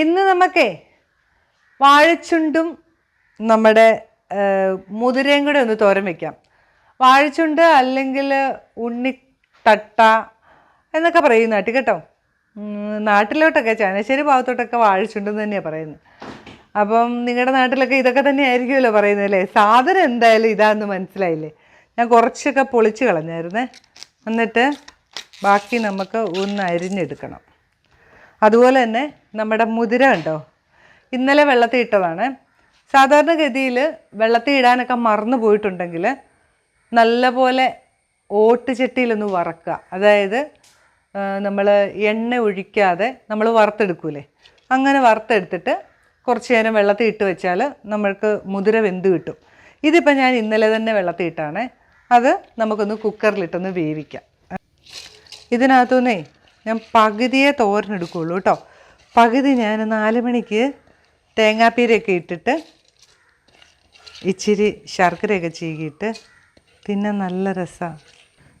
ഇന്ന് നമുക്കേ വാഴച്ചുണ്ടും നമ്മുടെ മുതിരയും കൂടെ ഒന്ന് തോരൻ വെക്കാം. വാഴച്ചുണ്ട് അല്ലെങ്കിൽ ഉണ്ണിത്തട്ട എന്നൊക്കെ പറയും നാട്ടിൽ കേട്ടോ. നാട്ടിലോട്ടൊക്കെ ചാനശ്ശേരി ഭാഗത്തോട്ടൊക്കെ വാഴച്ചുണ്ടെന്ന് തന്നെയാണ് പറയുന്നത്. അപ്പം നിങ്ങളുടെ നാട്ടിലൊക്കെ ഇതൊക്കെ തന്നെ ആയിരിക്കുമല്ലോ പറയുന്നത് അല്ലേ? സാധനം എന്തായാലും ഇതാന്ന് മനസ്സിലായില്ലേ? ഞാൻ കുറച്ചൊക്കെ പൊളിച്ച് കളഞ്ഞായിരുന്നേ. എന്നിട്ട് ബാക്കി നമുക്ക് ഒന്ന് അരിഞ്ഞെടുക്കണം. അതുപോലെ തന്നെ നമ്മുടെ മുതിര ഉണ്ടോ ഇന്നലെ വെള്ളത്തിൽ ഇട്ടതാണ്. സാധാരണഗതിയിൽ വെള്ളത്തിൽ ഇടാനൊക്കെ മറന്നു പോയിട്ടുണ്ടെങ്കിൽ നല്ലപോലെ ഓട്ടുചട്ടിയിലൊന്ന് വറക്കുക. അതായത് നമ്മൾ എണ്ണ ഒഴിക്കാതെ നമ്മൾ വറുത്തെടുക്കൂലേ? അങ്ങനെ വറുത്തെടുത്തിട്ട് കുറച്ച് നേരം വെള്ളത്തിൽ ഇട്ട് വെച്ചാൽ നമ്മൾക്ക് മുതിര വെന്ത് കിട്ടും. ഇതിപ്പോൾ ഞാൻ ഇന്നലെ തന്നെ വെള്ളത്തിൽ ഇട്ടാണ്. അത് നമുക്കൊന്ന് കുക്കറിലിട്ടൊന്ന് വേവിക്കാം. ഇതിനകത്തുനിന്നേ ഞാൻ പകുതിയെ തോരനെടുക്കുള്ളൂ കേട്ടോ. പകുതി ഞാൻ നാല് മണിക്ക് തേങ്ങാപ്പീരയൊക്കെ ഇട്ടിട്ട് ഇച്ചിരി ശർക്കരയൊക്കെ ചീകിയിട്ട് പിന്നെ നല്ല രസമാണ്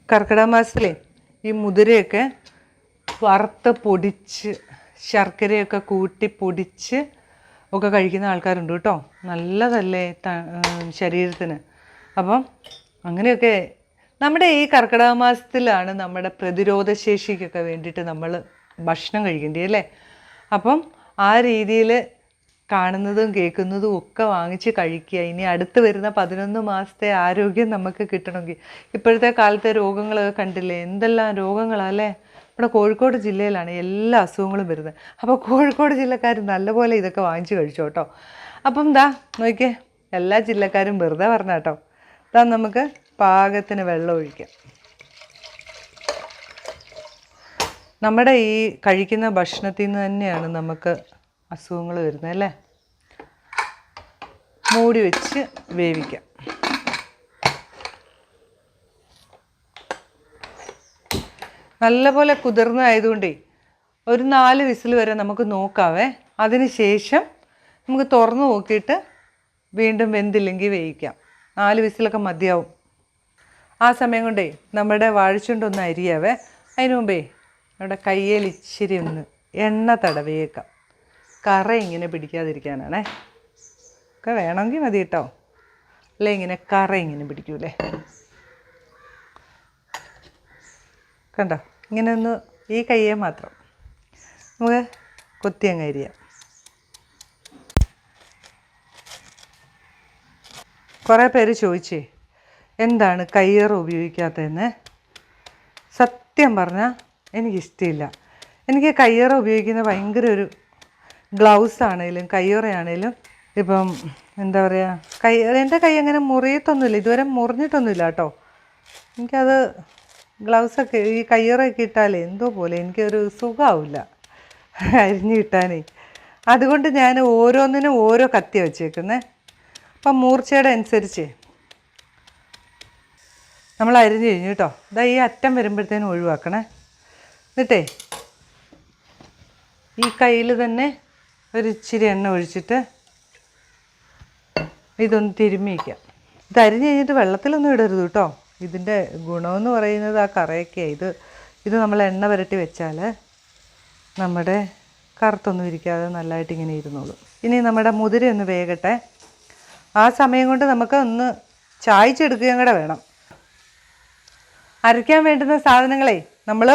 കർക്കിടക മാസത്തിലെ ഈ മുതിരയൊക്കെ വറുത്ത് പൊടിച്ച് ശർക്കരയൊക്കെ കൂട്ടി പൊടിച്ച് ഒക്കെ കഴിക്കുന്ന ആൾക്കാരുണ്ട് കേട്ടോ. നല്ലതല്ലേ ശരീരത്തിന്. അപ്പം അങ്ങനെയൊക്കെ നമ്മുടെ ഈ കർക്കിടക മാസത്തിലാണ് നമ്മുടെ പ്രതിരോധ ശേഷിക്കൊക്കെ വേണ്ടിയിട്ട് നമ്മൾ ഭക്ഷണം കഴിക്കേണ്ടത് അല്ലേ? അപ്പം ആ രീതിയിൽ കാണുന്നതും കേൾക്കുന്നതും ഒക്കെ വാങ്ങിച്ച് കഴിക്കുക. ഇനി അടുത്ത് വരുന്ന പതിനൊന്ന് മാസത്തെ ആരോഗ്യം നമുക്ക് കിട്ടണമെങ്കിൽ. ഇപ്പോഴത്തെ കാലത്തെ രോഗങ്ങളൊക്കെ കണ്ടില്ലേ? എന്തെല്ലാം രോഗങ്ങളല്ലേ നമ്മുടെ കോഴിക്കോട് ജില്ലയിലാണ് എല്ലാ അസുഖങ്ങളും വരുന്നത്. അപ്പോൾ കോഴിക്കോട് ജില്ലക്കാർ നല്ലപോലെ ഇതൊക്കെ വാങ്ങിച്ച് കഴിച്ചു കേട്ടോ? അപ്പം ദാ നോക്കിയേ എല്ലാ ജില്ലക്കാരും വെറുതെ പറഞ്ഞ കേട്ടോ. ദാ നമുക്ക് പാകത്തിന് വെള്ളം ഒഴിക്കാം. നമ്മുടെ ഈ കഴിക്കുന്ന ഭക്ഷണത്തിൽ നിന്ന് തന്നെയാണ് നമുക്ക് അസുഖങ്ങൾ വരുന്നത് അല്ലേ? മൂടി വെച്ച് വേവിക്കാം. നല്ലപോലെ കുതിർന്നതായതുകൊണ്ടേ ഒരു നാല് വിസിൽ വരെ നമുക്ക് നോക്കാവേ. ശേഷം നമുക്ക് തുറന്ന് നോക്കിയിട്ട് വീണ്ടും വെന്തില്ലെങ്കിൽ വേവിക്കാം. നാല് വിസിലൊക്കെ മതിയാവും. ആ സമയം കൊണ്ടേ നമ്മുടെ വാഴച്ചുണ്ടൊന്ന് അരിയാവേ. അതിന് മുമ്പേ നമ്മുടെ കയ്യിൽ ഇച്ചിരി ഒന്ന് എണ്ണ തടവിയേക്കാം. കറ ഇങ്ങനെ പിടിക്കാതിരിക്കാനാണേ. ഒക്കെ വേണമെങ്കിൽ മതി കേട്ടോ. അല്ലേ ഇങ്ങനെ കറ ഇങ്ങനെ പിടിക്കൂലേ. കണ്ടോ? ഇങ്ങനെ ഒന്ന് ഈ കയ്യെ മാത്രം. നമുക്ക് കൊത്തി അങ്ങ് അരിയാം. കുറേ പേര് ചോദിച്ചേ എന്താണ് കയ്യേറ് ഉപയോഗിക്കാത്തതെന്ന്? സത്യം പറഞ്ഞാൽ എനിക്കിഷ്ടമില്ല എനിക്ക് കയ്യേറ ഉപയോഗിക്കുന്ന ഭയങ്കര ഒരു ഗ്ലൗസ് ആണെങ്കിലും കയ്യേറയാണേലും ഇപ്പം എന്താ പറയുക കൈ എന്റെ കൈ അങ്ങനെ മുറിയത്തൊന്നുമില്ല. ഇതുവരെ മുറിഞ്ഞിട്ടൊന്നുമില്ല കേട്ടോ. എനിക്കത് ഗ്ലൗസൊക്കെ ഈ കയ്യേറൊക്കെ ഇട്ടാലേ എന്തോ പോലെ എനിക്കൊരു സുഖമാവില്ല അരിഞ്ഞു കിട്ടാനേ. അതുകൊണ്ട് ഞാൻ ഓരോന്നിനും ഓരോ കത്തി വെച്ചേക്കുന്നേ. അപ്പം മൂർച്ചയുടെ അനുസരിച്ച്. നമ്മൾ അരിഞ്ഞ് കഴിഞ്ഞു കേട്ടോ. ഇതാ ഈ അറ്റം വരുമ്പോഴത്തേനും ഒഴിവാക്കണേ. എന്നിട്ടേ ഈ കയ്യിൽ തന്നെ ഒരു ഇച്ചിരി എണ്ണ ഒഴിച്ചിട്ട് ഇതൊന്ന് തിരുമ്മി വയ്ക്കാം. ഇത് അരിഞ്ഞ് കഴിഞ്ഞിട്ട് വെള്ളത്തിലൊന്നും ഇടരുത് കേട്ടോ. ഇതിന്റെ ഗുണമെന്ന് പറയുന്നത് ആ കറയൊക്കെയാണ് ഇത് ഇത് നമ്മൾ എണ്ണ പുരട്ടി വെച്ചാൽ നമ്മുടെ കറുത്തൊന്നും ഇരിക്കാതെ നല്ലതായിട്ട് ഇങ്ങനെ ഇരുന്നോളും. ഇനി നമ്മുടെ മുതിര ഒന്ന് വേകട്ടെ. ആ സമയം കൊണ്ട് നമുക്ക് ഒന്ന് ചായച്ചെടുക്കുകയും കൂടെ വേണം. അരയ്ക്കാൻ വേണ്ടുന്ന സാധനങ്ങളെ നമ്മൾ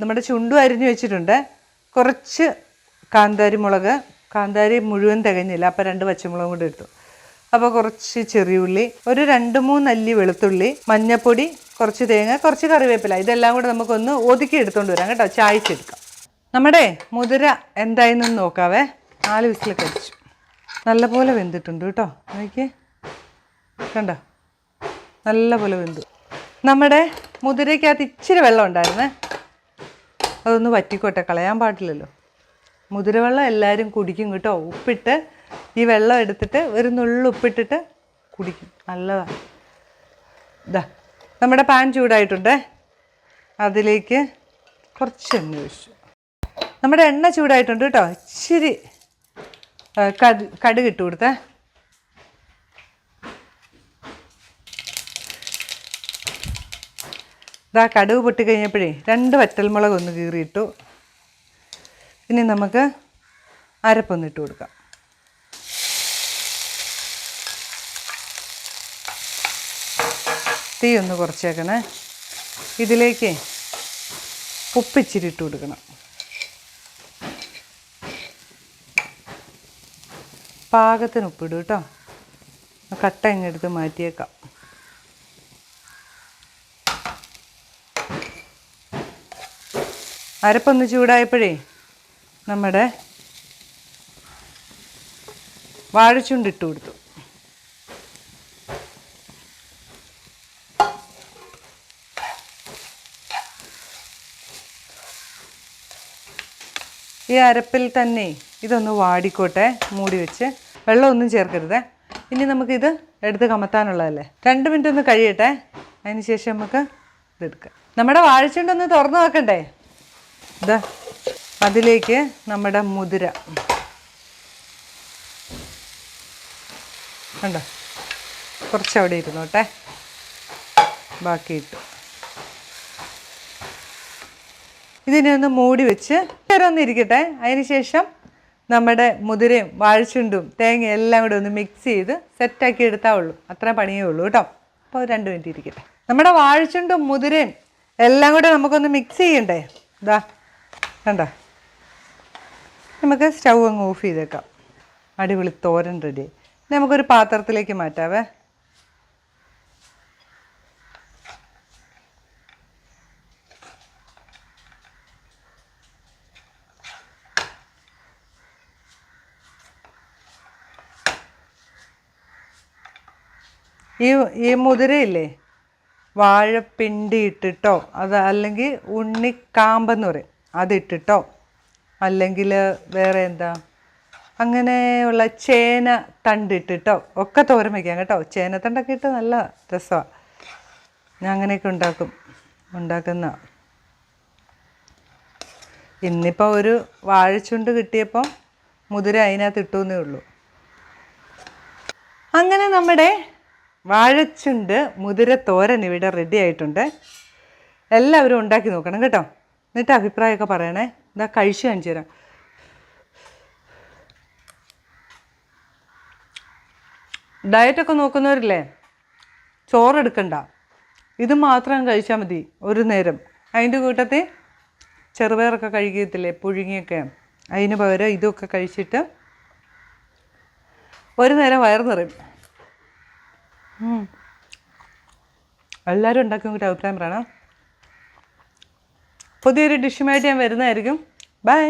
നമ്മുടെ ചുണ്ടും അരിഞ്ഞു വെച്ചിട്ടുണ്ട്. കുറച്ച് കാന്താരി മുളക് കാന്താരി മുഴുവൻ തികഞ്ഞില്ല അപ്പോൾ രണ്ട് പച്ചമുളകും കൂടി ഇട്ടു. അപ്പോൾ കുറച്ച് ചെറിയുള്ളി ഒരു രണ്ട് മൂന്ന് അല്ലി വെളുത്തുള്ളി മഞ്ഞപ്പൊടി കുറച്ച് തേങ്ങ കുറച്ച് കറിവേപ്പില. ഇതെല്ലാം കൂടെ നമുക്കൊന്ന് ഒതുക്കി എടുത്തുകൊണ്ട് വരാം കേട്ടോ ചായച്ചെടുക്കാം. നമ്മുടെ മുതിര എന്തായെന്നൊന്ന് നോക്കാവേ. നാല് വിസിൽ കഴിച്ചു നല്ലപോലെ വെന്തിട്ടുണ്ട് കേട്ടോ. നോക്കിയേ. കണ്ടോ? നല്ലപോലെ വെന്തു. നമ്മുടെ മുതിരയ്ക്കകത്ത് ഇച്ചിരി വെള്ളം ഉണ്ടായിരുന്നേ. അതൊന്ന് വറ്റിക്കോട്ടെ കളയാൻ പാടില്ലല്ലോ. മുതിരവെള്ളം എല്ലാവരും കുടിക്കും കേട്ടോ. ഉപ്പിട്ട് ഈ വെള്ളം എടുത്തിട്ട് ഒരു നുള്ളു ഉപ്പിട്ടിട്ട് കുടിക്കും. നല്ലതാണ് ഇതാ നമ്മുടെ പാൻ ചൂടായിട്ടുണ്ട്. അതിലേക്ക് കുറച്ച് എണ്ണ ഒഴിച്ചു. നമ്മുടെ എണ്ണ ചൂടായിട്ടുണ്ട് കേട്ടോ. ഇച്ചിരി കടുക് ഇട്ട് കൊടുത്തേ. ഇതാ കടുവ് പൊട്ടി കഴിഞ്ഞപ്പോഴേ രണ്ട് വറ്റൽമുളക് ഒന്ന് കീറിയിട്ടു. ഇനി നമുക്ക് അരപ്പൊന്ന് ഇട്ട് കൊടുക്കാം. തീ ഒന്ന് കുറച്ചേക്കണേ. ഇതിലേക്ക് ഉപ്പിച്ചിരി ഇട്ട് കൊടുക്കണം. പാകത്തിന് ഉപ്പിടും കേട്ടോ. കട്ട ഇങ്ങെടുത്ത് മാറ്റിയേക്കാം. അരപ്പൊന്ന് ചൂടായപ്പോഴേ നമ്മുടെ വാഴച്ചുണ്ട് ഇട്ട് കൊടുത്തു. ഈ അരപ്പിൽ തന്നെ ഇതൊന്ന് വാടിക്കോട്ടെ മൂടി വെച്ച്. വെള്ളമൊന്നും ചേർക്കരുത്. ഇനി നമുക്കിത് എടുത്ത് കമത്താനുള്ളതല്ലേ? രണ്ട് മിനിറ്റ് ഒന്ന് കഴിയട്ടെ. അതിന് ശേഷം നമുക്ക് ഇതെടുക്കാം നമ്മുടെ വാഴച്ചുണ്ടൊന്ന് തുറന്നു നോക്കണ്ടേ? അതിലേക്ക് നമ്മുടെ മുതിര. കണ്ടോ? കുറച്ച് അവിടെ ഇരുന്നോട്ടെ ബാക്കി ഇട്ടു ഇതിനെ ഒന്ന് മൂടി വെച്ച് ഇരിക്കട്ടെ. അതിന് ശേഷം നമ്മുടെ മുതിരയും വാഴച്ചുണ്ടും തേങ്ങയും എല്ലാം കൂടെ ഒന്ന് മിക്സ് ചെയ്ത് സെറ്റാക്കി എടുത്താൽ ഉള്ളൂ. അത്ര പണിയേ ഉള്ളൂ കേട്ടോ. അപ്പോൾ രണ്ട് മിനിറ്റ് ഇരിക്കട്ടെ. നമ്മുടെ വാഴച്ചുണ്ടും മുതിരയും എല്ലാം കൂടെ നമുക്കൊന്ന് മിക്സ് ചെയ്യണ്ടേ? ഇതാ കണ്ടോ? നമുക്ക് സ്റ്റൗ അങ്ങ് ഓഫ് ചെയ്തേക്കാം. അടിപൊളി തോരൻ റെഡി. നമുക്കൊരു പാത്രത്തിലേക്ക് മാറ്റാവേ. ഈ ഈ മുതിരയില്ലേ? വാഴപ്പിണ്ടി ഇട്ടിട്ടോ? അത് അല്ലെങ്കിൽ ഉണ്ണിക്കാമ്പെന്ന് പറയും. അതിട്ടിട്ടോ? അല്ലെങ്കിൽ വേറെ എന്താ? അങ്ങനെയുള്ള ചേന തണ്ടിട്ടിട്ടോ? ഒക്കെ തോരൻ വയ്ക്കാം കേട്ടോ. ചേനത്തണ്ടൊക്കെ ഇട്ട് നല്ല രസമാണ് ഞാൻ അങ്ങനെയൊക്കെ ഉണ്ടാക്കും. ഉണ്ടാക്കുന്ന. ഇന്നിപ്പോൾ ഒരു വാഴച്ചുണ്ട് കിട്ടിയപ്പോൾ മുതിര അതിനകത്ത് ഇട്ടുവെന്നേ ഉള്ളൂ. അങ്ങനെ നമ്മുടെ വാഴച്ചുണ്ട് മുതിര തോരൻ ഇവിടെ റെഡി ആയിട്ടുണ്ട്. എല്ലാവരും ഉണ്ടാക്കി നോക്കണം കേട്ടോ. എന്നിട്ട് അഭിപ്രായമൊക്കെ പറയണേ. ഇതാ കഴിച്ചു കാണിച്ചു തരാം. ഡയറ്റൊക്കെ നോക്കുന്നവരില്ലേ? ചോറെടുക്കണ്ട ഇത് മാത്രം കഴിച്ചാൽ മതി ഒരു നേരം. അതിന്റെ കൂട്ടത്തിൽ ചെറുപയറൊക്കെ കഴിക്കത്തില്ലേ പുഴുങ്ങിയൊക്കെ. അതിന് പകരം ഇതൊക്കെ കഴിച്ചിട്ട് ഒരു നേരം വയറ് നിറയും. എല്ലാവരും ഉണ്ടാക്കി നോക്കിയിട്ട് അഭിപ്രായം പറയണം. പുതിയൊരു ഡിഷുമായിട്ട് ഞാൻ വരുന്നതായിരിക്കും. ബൈ